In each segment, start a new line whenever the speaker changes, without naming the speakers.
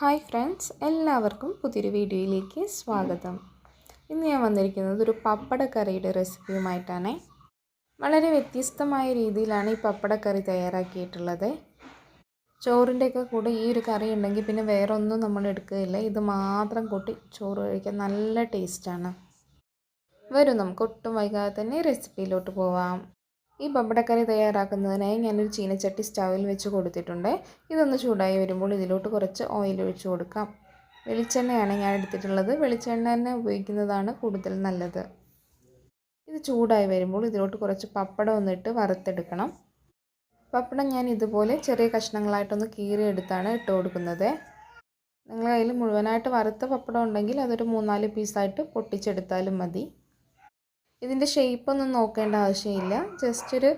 Hi friends എല്ലാവർക്കും പുതിയൊരു വീഡിയോയിലേക്ക് സ്വാഗതം. ഇന്ന് ഞാൻ വന്നിരിക്കുന്നത് ഒരു പപ്പടക്കറിയുടെ റെസിപ്പിയുമായിട്ടാണ്. വളരെ വ്യത്യസ്തമായ രീതിയിലാണ് ഈ പപ്പടക്കറി തയ്യാറാക്കിയിട്ടുള്ളത്. ചോറിന്റെയൊക്കെ കൂടെ ഈ ഒരു കറി ഉണ്ടെങ്കിൽ പിന്നെ വേറെ ഒന്നും നമ്മൾ എടുക്കുകയില്ല. ഇത് മാത്രം കൂട്ടി ചോറ് കഴിക്കാൻ നല്ല ടേസ്റ്റാണ്. വരും നമുക്ക് ഒട്ടും വൈകാതെ തന്നെ റെസിപ്പിയിലോട്ട് പോവാം. ഈ ബമ്പടക്കറി തയ്യാറാക്കുന്നതിനായി ഞാനൊരു ചീനച്ചട്ടി സ്റ്റൗവിൽ വെച്ച് കൊടുത്തിട്ടുണ്ട്. ഇതൊന്ന് ചൂടായി വരുമ്പോൾ ഇതിലോട്ട് കുറച്ച് ഓയിൽ ഒഴിച്ച് കൊടുക്കാം. വെളിച്ചെണ്ണയാണ് ഞാൻ എടുത്തിട്ടുള്ളത്. വെളിച്ചെണ്ണ തന്നെ ഉപയോഗിക്കുന്നതാണ് കൂടുതൽ നല്ലത്. ഇത് ചൂടായി വരുമ്പോൾ ഇതിലോട്ട് കുറച്ച് പപ്പടം ഒന്നിട്ട് വറുത്തെടുക്കണം. പപ്പടം ഞാൻ ഇതുപോലെ ചെറിയ കഷ്ണങ്ങളായിട്ടൊന്ന് കീറിയെടുത്താണ് ഇട്ട് കൊടുക്കുന്നത്. നിങ്ങളുടെ കയ്യിൽ മുഴുവനായിട്ട് വറുത്ത പപ്പടം ഉണ്ടെങ്കിൽ അതൊരു മൂന്നാൽ പീസായിട്ട് പൊട്ടിച്ചെടുത്താലും മതി. ഇതിന്റെ ഷേപ്പൊന്നും നോക്കേണ്ട ആവശ്യമില്ല. ജസ്റ്റ് ഒരു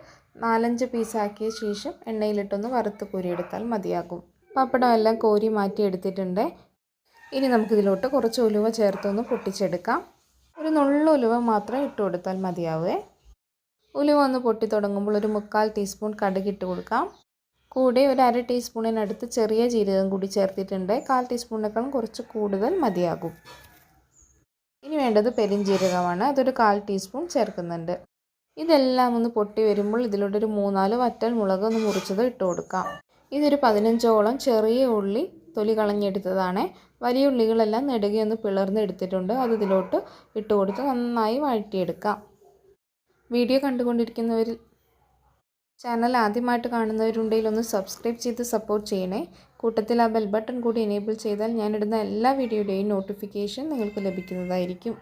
നാലഞ്ച് പീസാക്കിയ ശേഷം എണ്ണയിലിട്ടൊന്ന് വറുത്ത് കോരിയെടുത്താൽ മതിയാകും. പപ്പടം എല്ലാം കോരി മാറ്റി എടുത്തിട്ടുണ്ട്. ഇനി നമുക്കിതിലോട്ട് കുറച്ച് ഉലുവ ചേർത്തൊന്ന് പൊട്ടിച്ചെടുക്കാം. ഒരു നുള്ള ഉലുവ മാത്രം ഇട്ട് കൊടുത്താൽ മതിയാവേ. ഉലുവ ഒന്ന് പൊട്ടി തുടങ്ങുമ്പോൾ ഒരു മുക്കാൽ ടീസ്പൂൺ കടുക് ഇട്ട് കൊടുക്കാം. കൂടെ ഒരു അര ടീസ്പൂണിനടുത്ത് ചെറിയ ജീരകം കൂടി ചേർത്തിട്ടുണ്ട്. കാൽ ടീസ്പൂണിനേക്കാളും കുറച്ച് കൂടുതൽ മതിയാകും. വേണ്ടത് പെരിഞ്ജീരകമാണ് അതൊരു കാൽ ടീസ്പൂൺ ചേർക്കുന്നുണ്ട്. ഇതെല്ലാം ഒന്ന് പൊട്ടി വരുമ്പോൾ ഇതിലോട്ടൊരു മൂന്നാൽ വറ്റൽ മുളക് ഒന്ന് മുറിച്ചത് ഇട്ട് കൊടുക്കാം. ഇതൊരു പതിനഞ്ചോളം ചെറിയ ഉള്ളി തൊലി കളഞ്ഞെടുത്തതാണ്. വലിയ ഉള്ളികളെല്ലാം നെടുകയൊന്ന് പിളർന്ന് എടുത്തിട്ടുണ്ട്. അത് ഇതിലോട്ട് ഇട്ട് കൊടുത്ത് നന്നായി വഴറ്റിയെടുക്കാം. വീഡിയോ കണ്ടുകൊണ്ടിരിക്കുന്നവരിൽ ചാനൽ ആദ്യമായിട്ട് കാണുന്നവരുണ്ടെങ്കിൽ ഒന്ന് സബ്സ്ക്രൈബ് ചെയ്ത് സപ്പോർട്ട് ചെയ്യണേ. കൂട്ടത്തിൽ ആ ബെൽ ബട്ടൺ കൂടി എനേബിൾ ചെയ്താൽ ഞാനിടുന്ന എല്ലാ വീഡിയോയുടെയും നോട്ടിഫിക്കേഷൻ നിങ്ങൾക്ക് ലഭിക്കുന്നതായിരിക്കും.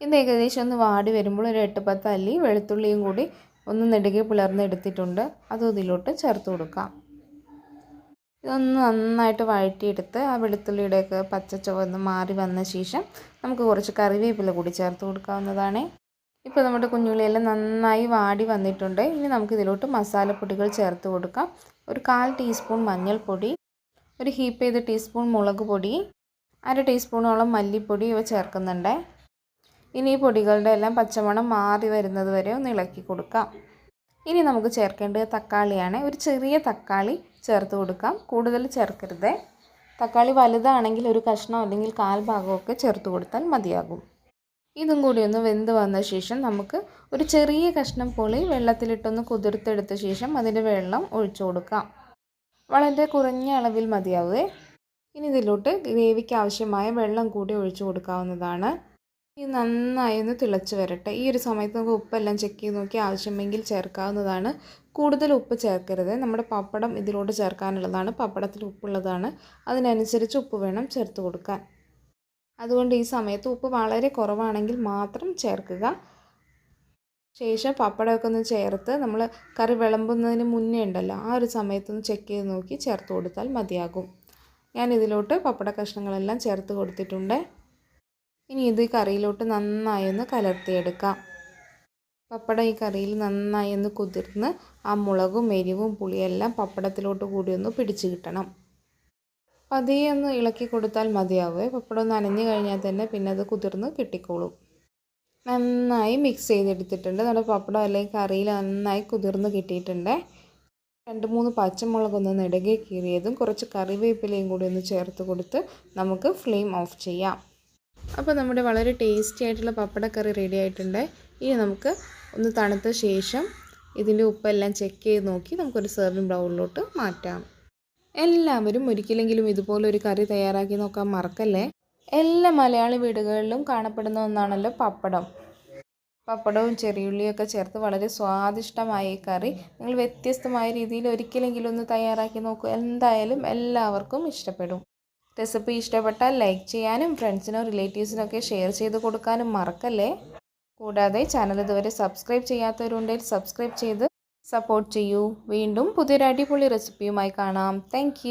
ഇത് ഏകദേശം ഒന്ന് വാടി വരുമ്പോൾ ഒരു എട്ട് പത്ത് അല്ലി വെളുത്തുള്ളിയും കൂടി ഒന്ന് നെടുകെ പിളർന്ന് എടുത്തിട്ടുണ്ട്. അതും ഇതിലോട്ട് ചേർത്ത് കൊടുക്കാം. ഇതൊന്ന് നന്നായിട്ട് വഴറ്റിയെടുത്ത് ആ വെളുത്തുള്ളിയുടെയൊക്കെ പച്ച ചുവന്ന് മാറി വന്ന ശേഷം നമുക്ക് കുറച്ച് കറിവേപ്പില കൂടി ചേർത്ത് കൊടുക്കാവുന്നതാണ്. ഇപ്പോൾ നമ്മുടെ കുഞ്ഞുള്ളിയെല്ലാം നന്നായി വാടി വന്നിട്ടുണ്ട്. ഇനി നമുക്ക് ഇതിലോട്ട് മസാലപ്പൊടികൾ ചേർത്ത് കൊടുക്കാം. ഒരു കാൽ ടീസ്പൂൺ മഞ്ഞൾപ്പൊടി ഒരു ഹീപ്പ് ചെയ്ത ടീസ്പൂൺ മുളക് പൊടി അര ടീസ്പൂണോളം മല്ലിപ്പൊടി ഇവ ചേർക്കുന്നുണ്ട്. ഇനി ഈ പൊടികളുടെ എല്ലാം പച്ചമണം മാറി വരുന്നത് വരെ ഒന്ന് ഇളക്കി കൊടുക്കാം. ഇനി നമുക്ക് ചേർക്കേണ്ടത് തക്കാളിയാണ്. ഒരു ചെറിയ തക്കാളി ചേർത്ത് കൊടുക്കാം. കൂടുതൽ ചേർക്കരുത്. തക്കാളി വലുതാണെങ്കിൽ ഒരു കഷ്ണം അല്ലെങ്കിൽ കാൽ ഭാഗമൊക്കെ ചേർത്ത് കൊടുത്താൽ മതിയാകും. ഇതും കൂടി ഒന്ന് വെന്ത് വന്ന ശേഷം നമുക്ക് ഒരു ചെറിയ കഷ്ണം പുളി വെള്ളത്തിലിട്ടൊന്ന് കുതിർത്തെടുത്ത ശേഷം അതിന്റെ വെള്ളം ഒഴിച്ചു കൊടുക്കാം. വളരെ കുറഞ്ഞ അളവിൽ മതിയാവേ. ഇനി ഇതിലോട്ട് ഗ്രേവിക്ക് ആവശ്യമായ വെള്ളം കൂടി ഒഴിച്ചു കൊടുക്കാവുന്നതാണ്. ഇത് നന്നായി ഒന്ന് തിളച്ച് വരട്ടെ. ഈ ഒരു സമയത്ത് നമുക്ക് ഉപ്പെല്ലാം ചെക്ക് ചെയ്ത് നോക്കി ആവശ്യമെങ്കിൽ ചേർക്കാവുന്നതാണ്. കൂടുതൽ ഉപ്പ് ചേർക്കരുത്. നമ്മുടെ പപ്പടം ഇതിലോട്ട് ചേർക്കാനുള്ളതാണ്. പപ്പടത്തിൽ ഉപ്പുള്ളതാണ്. അതിനനുസരിച്ച് ഉപ്പ് വേണം ചേർത്ത് കൊടുക്കാൻ. അതുകൊണ്ട് ഈ സമയത്ത് ഉപ്പ് വളരെ കുറവാണെങ്കിൽ മാത്രം ചേർക്കുക. ശേഷം പപ്പടമൊക്കെ ഒന്ന് ചേർത്ത് നമ്മൾ കറി വിളമ്പുന്നതിന് മുന്നേ ഉണ്ടല്ലോ ആ ഒരു സമയത്തൊന്ന് ചെക്ക് ചെയ്ത് നോക്കി ചേർത്ത് കൊടുത്താൽ മതിയാകും. ഞാൻ ഇതിലോട്ട് പപ്പട കഷ്ണങ്ങളെല്ലാം ചേർത്ത് കൊടുത്തിട്ടുണ്ട്. ഇനി ഇത് കറിയിലോട്ട് നന്നായി ഒന്ന് കലർത്തിയെടുക്കാം. പപ്പടം ഈ കറിയിൽ നന്നായി ഒന്ന് കുതിർന്ന് ആ മുളകും എരിവും പുളിയെല്ലാം പപ്പടത്തിലോട്ട് കൂടി ഒന്ന് പിടിച്ച് കിട്ടണം. പതിയെ ഒന്ന് ഇളക്കി കൊടുത്താൽ മതിയാവുക പപ്പടം ഒന്ന് അനഞ്ഞു കഴിഞ്ഞാൽ തന്നെ പിന്നെ അത് കുതിർന്ന് കിട്ടിക്കോളും. നന്നായി മിക്സ് ചെയ്തെടുത്തിട്ടുണ്ട്. നമ്മുടെ പപ്പടം അല്ലെങ്കിൽ കറിയിൽ നന്നായി കുതിർന്ന് കിട്ടിയിട്ടുണ്ട്. രണ്ട് മൂന്ന് പച്ചമുളക് ഒന്ന് നെടുകെ കീറിയതും കുറച്ച് കറിവേപ്പിലയും കൂടി ഒന്ന് ചേർത്ത് കൊടുത്ത് നമുക്ക് ഫ്ലെയിം ഓഫ് ചെയ്യാം. അപ്പോൾ നമ്മുടെ വളരെ ടേസ്റ്റി ആയിട്ടുള്ള പപ്പടക്കറി റെഡി ആയിട്ടുണ്ട്. ഇനി നമുക്ക് ഒന്ന് തണുത്ത ശേഷം ഇതിന്റെ ഉപ്പെല്ലാം ചെക്ക് ചെയ്ത് നോക്കി നമുക്കൊരു സെർവിങ് ബൗളിലോട്ട് മാറ്റാം. എല്ലാവരും ഒരിക്കലെങ്കിലും ഇതുപോലൊരു കറി തയ്യാറാക്കി നോക്കാൻ മറക്കല്ലേ? എല്ലാ മലയാളി വീടുകളിലും കാണപ്പെടുന്ന ഒന്നാണല്ലോ പപ്പടം. പപ്പടവും ചെറിയുള്ളിയൊക്കെ ചേർത്ത് വളരെ സ്വാദിഷ്ടമായ ഈ കറി. നിങ്ങൾ വ്യത്യസ്തമായ രീതിയിൽ ഒരിക്കലെങ്കിലും ഒന്ന് തയ്യാറാക്കി നോക്കൂ. എന്തായാലും എല്ലാവർക്കും ഇഷ്ടപ്പെടും. റെസിപ്പി ഇഷ്ടപ്പെട്ടാൽ ലൈക്ക് ചെയ്യാനും ഫ്രണ്ട്സിനോ റിലേറ്റീവ്സിനൊക്കെ ഷെയർ ചെയ്ത് കൊടുക്കാനും മറക്കല്ലേ? കൂടാതെ ചാനൽ ഇതുവരെ സബ്സ്ക്രൈബ് ചെയ്യാത്തവരുണ്ടെങ്കിൽ സബ്സ്ക്രൈബ് ചെയ്ത് സപ്പോർട്ട് ചെയ്യൂ. വീണ്ടും പുതിയൊരു അടിപൊളി റെസിപ്പിയുമായി കാണാം. താങ്ക്